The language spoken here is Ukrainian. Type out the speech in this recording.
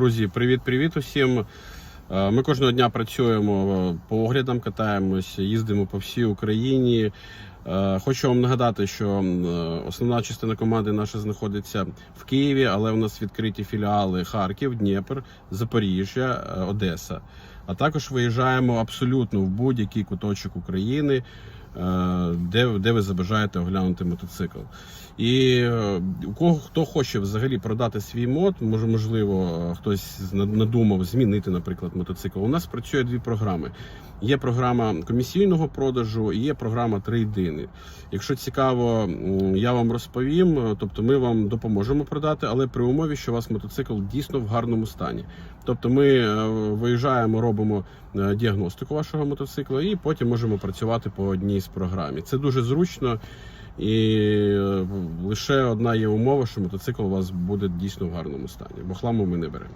Друзі, привіт-привіт усім. Е, Ми кожного дня працюємо е, по оглядам, катаємось, їздимо по всій Україні. Е, Хочу вам нагадати, що е, основна частина команди наша знаходиться в Києві, але у нас відкриті філіали Харків, Дніпр, Запоріжжя, е, Одеса. А також виїжджаємо абсолютно в будь-який куточок України, де, де ви забажаєте оглянути мотоцикл. І у кого хто хоче взагалі продати свій мод, може, можливо, хтось надумав змінити, наприклад, мотоцикл. У нас працює дві програми. Є програма комісійного продажу є програма трейдини. Якщо цікаво, я вам розповім. Е, Тобто, ми вам допоможемо продати, але при умові, що у вас мотоцикл дійсно в гарному стані. Тобто, ми е, виїжджаємо, робимо е, діагностику вашого мотоцикла, і потім можемо працювати по одній з програмі. Це дуже зручно. І лише одна є умова, що мотоцикл у вас буде дійсно в гарному стані, бо хламу ми не беремо.